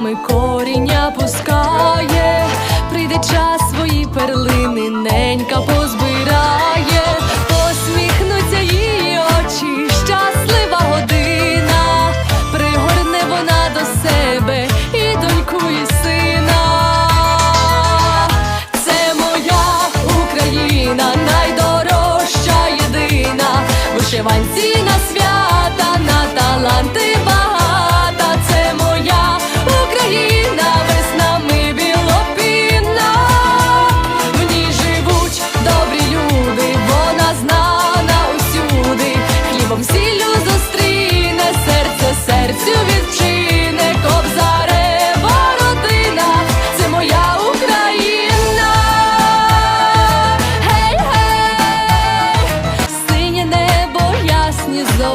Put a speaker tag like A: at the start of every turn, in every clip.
A: ми коріння пускаємо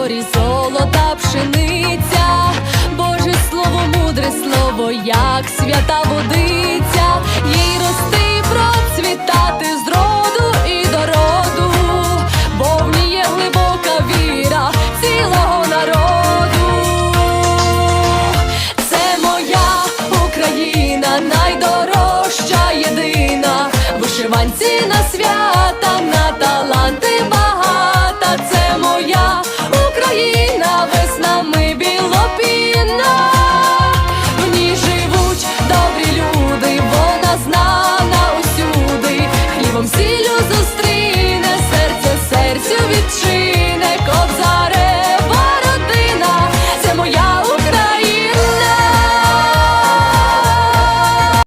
A: зорі, золота пшениця, Боже слово, мудре слово, як свята водиця, їй рости і процвітати з роду і до роду, бо в ній є глибока віра цілого народу. Це моя Україна, найдорожча єдина, вишиванці на свята.